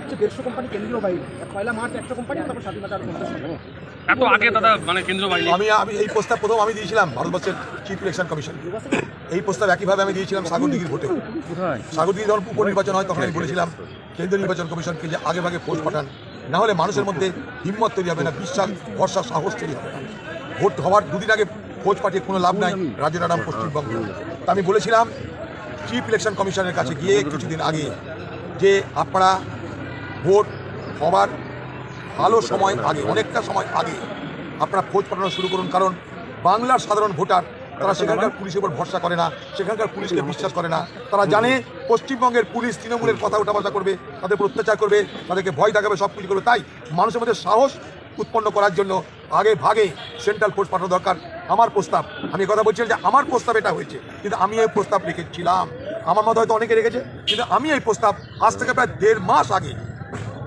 হচ্ছে দেড়শো কোম্পানি কেন্দ্রীয় বাহিনী। পয়লা মার্চ একশো কোম্পানি তারপর স্বাধীনতা পঞ্চাশ এত আগে দাদা মানে কেন্দ্রীয় বাহিনী। আমি আমি এই প্রস্তাব প্রথম আমি দিয়েছিলাম ভারতবর্ষের চিফ ইলেকশন কমিশন এই প্রস্তাব একইভাবে আমি দিয়েছিলাম সাগরদিঘির ভোটে। সাগরদিঘি যখন উপনির্বাচন হয় তখন আমি বলেছিলাম কেন্দ্রীয় নির্বাচন কমিশনকে যে আগে ভাগে ফোর্স পাঠান না হলে মানুষের মধ্যে হিম্মত তৈরি হবে না বিশ্বাস ভরসা সাহস তৈরি হবে না। ভোট হওয়ার দুদিন আগে ফৌজ পাঠিয়ে কোনো লাভ নাই রাজ্য নাম পশ্চিমবঙ্গ। তা আমি বলেছিলাম চিফ ইলেকশন কমিশনের কাছে গিয়ে কিছুদিন আগে যে আপনারা ভোট হওয়ার ভালো সময় আগে অনেকটা সময় আগে আপনারা খোঁজ পাঠানো শুরু করুন কারণ বাংলার সাধারণ ভোটার তারা সেখানকার পুলিশের উপর ভরসা করে না সেখানকার পুলিশকে বিশ্বাস করে না। তারা জানে পশ্চিমবঙ্গের পুলিশ তৃণমূলের কথা উঠাবাসা করবে তাদের উপর অত্যাচার করবে তাদেরকে ভয় দেখাবে সব কিছু করবে। তাই মানুষের মধ্যে সাহস উৎপন্ন করার জন্য আগে ভাগে সেন্ট্রাল ফোর্স পাঠানো দরকার। আমার প্রস্তাব আমি কথা বলছিলাম যে আমার প্রস্তাব এটা হয়েছে কিন্তু আমি এই প্রস্তাব রেখেছিলাম। আমার মতো হয়তো অনেকে রেখেছে কিন্তু আমি এই প্রস্তাব আজ থেকে প্রায় দেড় মাস আগে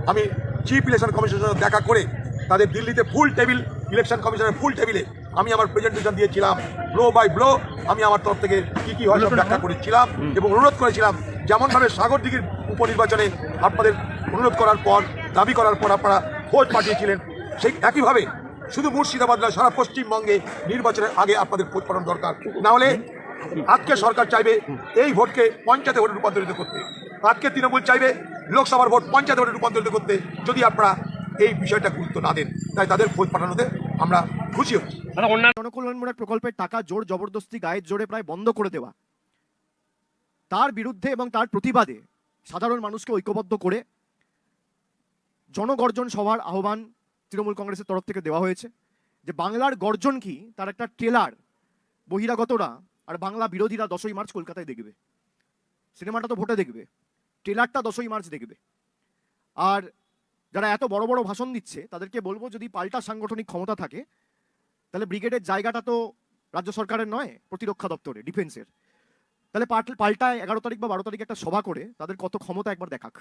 আমি চিফ ইলেকশন কমিশনের সঙ্গে দেখা করে তাদের দিল্লিতে ফুল টেবিল ইলেকশন কমিশনের ফুল টেবিলে আমি আমার প্রেজেন্টেশন দিয়েছিলাম। ব্লো বাই ব্লো আমি আমার তরফ থেকে কী কী হয় সব ব্যাখ্যা করেছিলাম এবং অনুরোধ করেছিলাম যেমনভাবে সাগরদিঘির উপনির্বাচনে আপনাদের অনুরোধ করার পর দাবি করার পর আপনারা ভোট পাঠিয়েছিলেন সেই একইভাবে শুধু মুর্শিদাবাদ নয় সারা পশ্চিমবঙ্গে নির্বাচনের আগে আপনাদের ভোট পাঠানো দরকার। না হলে আজকে সরকার চাইবে এই ভোটকে পঞ্চায়েতে ভোটে রূপান্তরিত করতে। আজকে তৃণমূল চাইবে লোকসভার ভোট পঞ্চায়েত ভোটে রূপান্তরিত করতে যদি আপনারা এই বিষয়টা গুরুত্ব না দেন তাই তাদের ভোট পাঠানোতে আমরা খুশি হচ্ছি অন্যান্য জনকল্যাণমূলক প্রকল্পের টাকা জোর জবরদস্তি গায়ের জোরে প্রায় বন্ধ করে দেওয়া। তার বিরুদ্ধে এবং তার প্রতিবাদে সাধারণ মানুষকে ঐক্যবদ্ধ করে জনগর্জন সভার আহ্বান তৃণমূল কংগ্রেসের তরফ থেকে দেওয়া হয়েছে যে বাংলার গর্জন কি? তার একটা ট্রেলার বহিরাগতরা আর বাংলা বিরোধীরা দশই মার্চ কলকাতায় দেখবে। সিনেমাটা তো ভোটে দেখবে। ট্রেলারটা দশই মার্চ দেখবে। আর যারা এত বড় বড় ভাষণ দিচ্ছে, তাদেরকে বলব যদি পাল্টা সাংগঠনিক ক্ষমতা থাকে, তাহলে ব্রিগেডের জায়গাটা তো রাজ্য সরকারের নয়, প্রতিরক্ষা দপ্তরে ডিফেন্সের। তাহলে পাল্ট- এগারো তারিখ বা বারো তারিখ একটা সভা করে তাদের কত ক্ষমতা একবার দেখাক।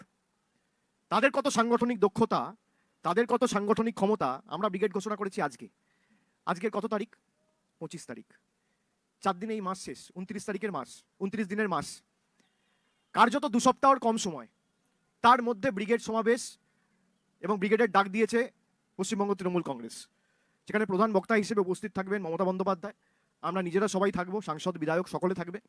তাদের কত সাংগঠনিক দক্ষতা, তাদের কত সাংগঠনিক ক্ষমতা আমরা ব্রিগেড ঘোষণা করেছি আজকে। আজকের কত তারিখ? পঁচিশ তারিখ। চার দিনে এই মাস শেষ, উনত্রিশ তারিখের মাস, উনত্রিশ দিনের মাস। কার্যত দু সপ্তাহর কম সময়। তার মধ্যে ব্রিগেড সমাবেশ এবং ব্রিগেডের ডাক দিয়েছে পশ্চিমবঙ্গ তৃণমূল কংগ্রেস। সেখানে প্রধান বক্তা হিসেবে উপস্থিত থাকবেন মমতা বন্দ্যোপাধ্যায়। আমরা নিজেরা সবাই থাকব, সাংসদ, বিধায়ক সকলে থাকবে।